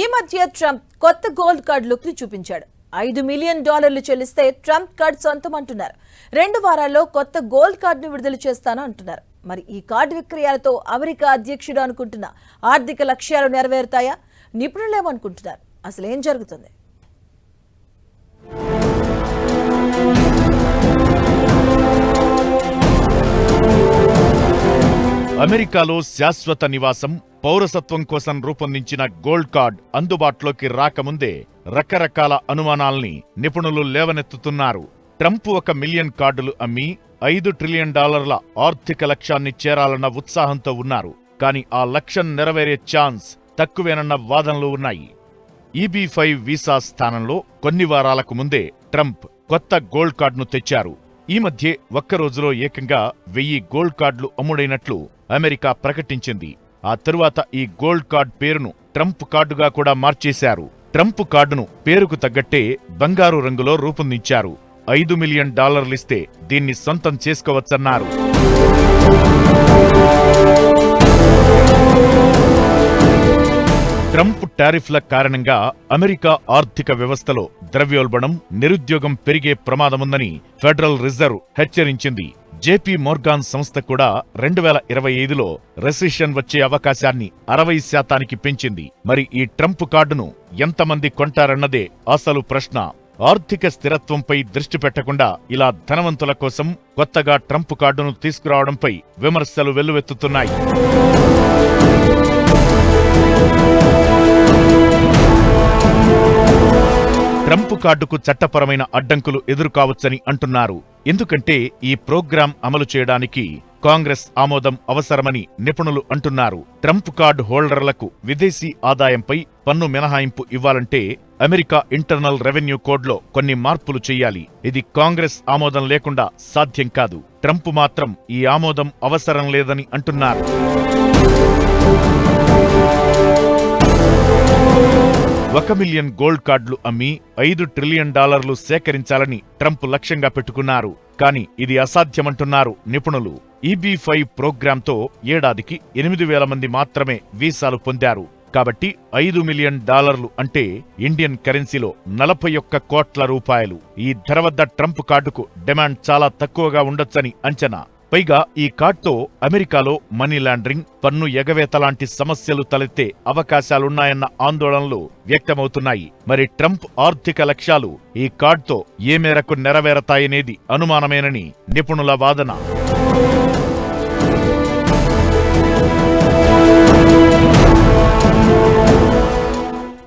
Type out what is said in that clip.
ఈ మధ్య ట్రంప్ కొత్త గోల్డ్ కార్డ్ లుక్ని చూపించాడు. ఐదు మిలియన్ డాలర్లు చెల్లిస్తే ట్రంప్ కార్డ్ సొంతం అంటున్నారు రెండు వారాల్లో కొత్త గోల్డ్ కార్డును విడుదల చేస్తాను అంటున్నారు. మరి ఈ కార్డు విక్రయాలతో అమెరికా అధ్యక్షుడు అనుకుంటున్న ఆర్థిక లక్ష్యాలు నెరవేరుతాయా? నిపుణులేమనుకుంటున్నారు అసలు ఏం జరుగుతుంది? అమెరికాలో శాశ్వత నివాసం పౌరసత్వం కోసం రూపొందించిన గోల్డ్ కార్డ్ అందుబాటులోకి రాకముందే రకరకాల అనుమానాల్ని నిపుణులు లేవనెత్తుతున్నారు. ట్రంప్ ఒక మిలియన్ కార్డులు అమ్మి ఐదు ట్రిలియన్ డాలర్ల ఆర్థిక లక్ష్యాన్ని చేరాలన్న ఉత్సాహంతో ఉన్నారు. కానీ ఆ లక్ష్యం నెరవేరే ఛాన్స్ తక్కువేనన్న వాదనలు ఉన్నాయి. ఈబీ ఫైవ్ వీసా స్థానంలో కొన్ని వారాలకు ముందే ట్రంప్ కొత్త గోల్డ్ కార్డును తెచ్చారు. ఈ మధ్య ఒక్క రోజులో ఏకంగా వెయ్యి గోల్డ్ కార్డులు అమ్ముడైనట్లు అమెరికా ప్రకటించింది. ఆ తరువాత ఈ గోల్డ్ కార్డ్ పేరును ట్రంప్ కార్డుగా కూడా మార్చేశారు. ట్రంప్ కార్డును పేరుకు తగ్గట్టే బంగారు రంగులో రూపొందించారు. ఐదు మిలియన్ డాలర్లిస్తే దీన్ని సొంతం చేసుకోవచ్చన్నారు. ట్రంప్ టారిఫ్ల కారణంగా అమెరికా ఆర్థిక వ్యవస్థలో ద్రవ్యోల్బణం నిరుద్యోగం పెరిగే ప్రమాదముందని ఫెడరల్ రిజర్వ్ హెచ్చరించింది. జేపీ మోర్గాన్ సంస్థ కూడా రెండు వేల ఇరవై ఐదులో రెసిషన్ వచ్చే అవకాశాన్ని అరవై శాతానికి పెంచింది. మరి ఈ ట్రంప్ కార్డును ఎంతమంది కొంటారన్నదే అసలు ప్రశ్న. ఆర్థిక స్థిరత్వంపై దృష్టి పెట్టకుండా ఇలా ధనవంతుల కోసం కొత్తగా ట్రంప్ కార్డును తీసుకురావడంపై విమర్శలు వెల్లువెత్తుతున్నాయి. ట్రంప్ కార్డుకు చట్టపరమైన అడ్డంకులు ఎదురుకావచ్చని అంటున్నారు. ఎందుకంటే ఈ ప్రోగ్రాం అమలు చేయడానికి కాంగ్రెస్ ఆమోదం అవసరమని నిపుణులు అంటున్నారు. ట్రంప్ కార్డు హోల్డర్లకు విదేశీ ఆదాయంపై పన్ను మినహాయింపు ఇవ్వాలంటే అమెరికా ఇంటర్నల్ రెవెన్యూ కోడ్లో కొన్ని మార్పులు చేయాలి. ఇది కాంగ్రెస్ ఆమోదం లేకుండా సాధ్యం కాదు. ట్రంప్ మాత్రం ఈ ఆమోదం అవసరం లేదని అంటున్నారు. ఒక మిలియన్ గోల్డ్ కార్డులు అమ్మి ఐదు ట్రిలియన్ డాలర్లు సేకరించాలని ట్రంప్ లక్ష్యంగా పెట్టుకున్నారు. కానీ ఇది అసాధ్యమంటున్నారు నిపుణులు. ఈబీ ఫైవ్ ప్రోగ్రాంతో ఏడాదికి ఎనిమిది వేల మంది మాత్రమే వీసాలు పొందారు. కాబట్టి ఐదు మిలియన్ డాలర్లు అంటే ఇండియన్ కరెన్సీలో నలభై ఒక్క కోట్ల రూపాయలు. ఈ ధర వద్ద ట్రంప్ కార్డుకు డిమాండ్ చాలా తక్కువగా ఉండొచ్చని అంచనా. పైగా ఈ కార్డ్తో అమెరికాలో మనీ లాండరింగ్ పన్ను ఎగవేత లాంటి సమస్యలు తలెత్తే అవకాశాలున్నాయన్న ఆందోళనలు వ్యక్తమవుతున్నాయి. మరి ట్రంప్ ఆర్థిక లక్ష్యాలు ఈ కార్డ్తో ఏ మేరకు నెరవేరతాయనేది అనుమానమేనని నిపుణుల వాదన.